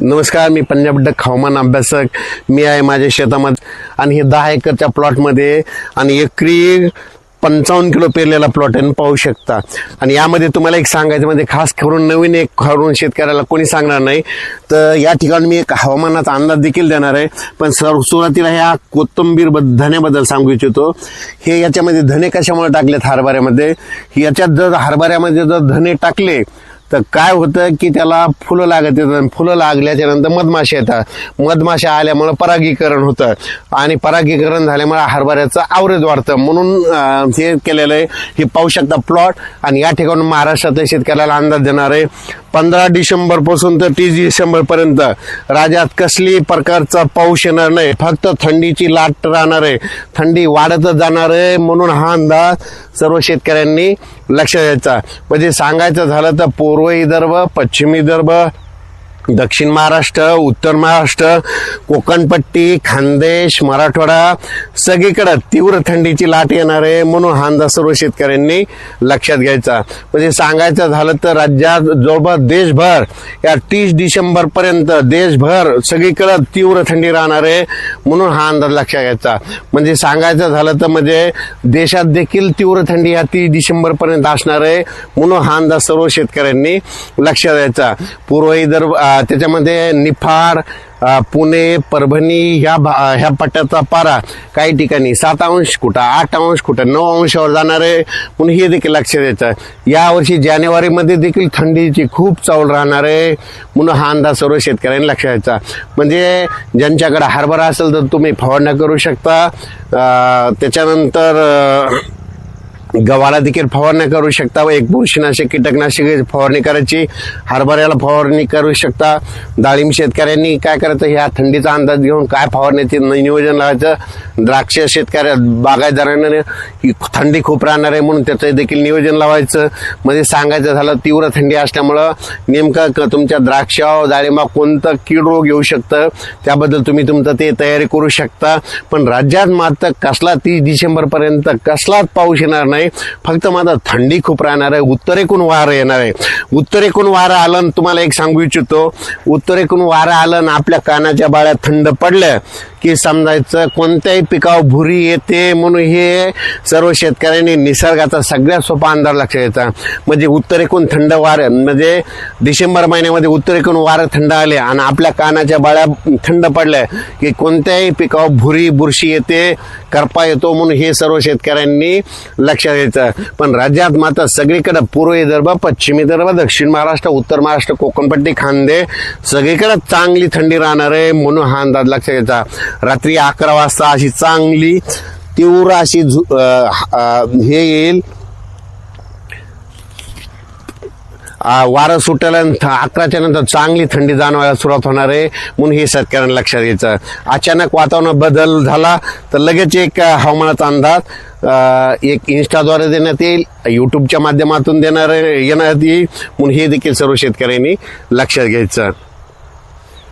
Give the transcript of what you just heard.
नमस्कार मी पंजाब डक हवामान अभ्यासक. मी आहे माझ्या शेतामध्ये. आणि हे दहा एकरच्या प्लॉटमध्ये आणि एकरी पंचावन्न किलो पेरलेला प्लॉट आहे पाहू शकता. आणि यामध्ये तुम्हाला एक सांगायचं म्हणजे खास करून नवीन एक करून शेतकऱ्याला कोणी सांगणार नाही. तर या ठिकाणी मी एक हवामानाचा अंदाज देखील देणार आहे. पण सर सुरुवातीला ह्या कोथिंबीर धण्याबद्दल सांगू इच्छितो. हे याच्यामध्ये धने कशामुळे टाकलेत हरभऱ्यामध्ये? याच्यात जर हरभऱ्यामध्ये जर धने टाकले तर काय होतं की त्याला फुलं लागत येतात फुलं लागल्याच्या नंतर मधमाशा येतात. मधमाशा आल्यामुळं परागीकरण होतं. आणि परागीकरण झाल्यामुळे हरभऱ्याचं आवरेज वाढतं. म्हणून हे केलेलं आहे. हे पाहू शकता प्लॉट. आणि या ठिकाणी महाराष्ट्रातल्या शेतकऱ्याला अंदाज देणार आहे. पंधरा डिसेंबरपासून तर तीस डिसेंबर पर्यंत राज्यात कसली प्रकारचा पाऊस येणार नाही. फक्त थंडीची लाट राहणार आहे. थंडी वाढतच जाणार आहे. म्हणून हा अंदाज सर्व शेतकऱ्यांनी लक्ष द्यायचा. म्हणजे सांगायचं झालं तर पूर्व विदर्भ पश्चिम विदर्भ दक्षिण महाराष्ट्र उत्तर महाराष्ट्र कोकणपट्टी खानदेश मराठवाडा सगळीकडं तीव्र थंडीची लाट येणार आहे म्हणून हा अंदाज सर्व शेतकऱ्यांनी लक्षात घ्यायचा. म्हणजे सांगायचं झालं तर राज्यात जवळपास देशभर या तीस डिसेंबर पर्यंत देशभर सगळीकडं तीव्र थंडी राहणार आहे म्हणून हा अंदाज लक्षात घ्यायचा. म्हणजे सांगायचं झालं तर म्हणजे देशात देखील तीव्र थंडी या तीस डिसेंबर पर्यंत असणार आहे म्हणून हा अंदाज सर्व शेतकऱ्यांनी लक्षात द्यायचा पूर्वही जर त्याच्यामध्ये निफाड पुणे परभणी ह्या भा- ह्या पट्ट्याचा पारा काही ठिकाणी सात अंश कुठं आठ अंश कुठं नऊ अंशावर जाणार आहे म्हणून हे देखील लक्ष द्यायचं यावर्षी जानेवारीमध्ये देखील थंडीची खूप चावल राहणार आहे म्हणून हा अंदाज सर्व शेतकऱ्यांनी लक्ष द्यायचा म्हणजे ज्यांच्याकडे हरभरा असेल तर तुम्ही फवारण्या करू शकता. त्याच्यानंतर गव्हाला देखील फवारणी करू शकता व एक बुरशीनाशक कीटकनाशक फवारणी करायची. हरभऱ्याला फवारणी करू शकता. डाळिंब शेतकऱ्यांनी काय करायचं? ह्या थंडीचा अंदाज घेऊन काय फवारण्याचे नियोजन लावायचं? द्राक्ष शेतकऱ्या बागायतदारांना थंडी खूप राहणार आहे म्हणून त्याचं देखील नियोजन लावायचं. म्हणजे सांगायचं झालं तीव्र थंडी असल्यामुळं नेमकं क- तुमच्या द्राक्ष डाळिंबा कोणतं कीड रोग येऊ शकतं? त्याबद्दल तुम्ही तुमचं ते तयारी करू शकता. पण राज्यात मात्र कसला तीस डिसेंबरपर्यंत कसलाच पाऊस येणार नाही. फक्त माझा थंडी खूप राहणार आहे उत्तरेकून वारं येणार आहे. उत्तरेकून वारं आलं आणि तुम्हाला एक सांगू इच्छितो उत्तरेकून वारं आलं आणि आपल्या कानाच्या बाळ्या थंड पडल्या की समजायचं कोणत्याही पिकावर भुरी येते म्हणून हे सर्व शेतकऱ्यांनी निसर्गाचा सगळ्यात सोपा अंदाज लक्षात घ्यायचा म्हणजे उत्तरेकून थंड वारं म्हणजे डिसेंबर महिन्यामध्ये उत्तरेकून वारं थंड आले आणि आपल्या कानाच्या बाळ्या थंड पडल्या की कोणत्याही पिकावर भुरी बुरशी येते करपा येतो म्हणून हे सर्व शेतकऱ्यांनी लक्षात घ्यायचं पण राज्यात मात्र सगळीकडं पूर्व विदर्भ पश्चिम विदर्भ दक्षिण महाराष्ट्र उत्तर महाराष्ट्र कोकणपट्टी खांदे सगळीकडे चांगली थंडी राहणार आहे म्हणून हा अंदाज लक्षात घ्यायचा रात्री अकरा वाजता अशी चांगली तीव्र अशी झु- हे येईल. वारं सुटल्यानंतर अकराच्या नंतर चांगली थंडी जाणवायला सुरुवात होणार आहे. म्हणून हे शेतकऱ्यांना लक्षात घ्यायचं अचानक वातावरण बदल झाला तर लगेच एक हवामानाचा अंदाज एक इन्स्टाद्वारे देण्यात येईल. यूट्यूबच्या माध्यमातून देणार येण्यात येईल म्हणून हे देखील सर्व शेतकऱ्यांनी लक्षात घ्यायचं.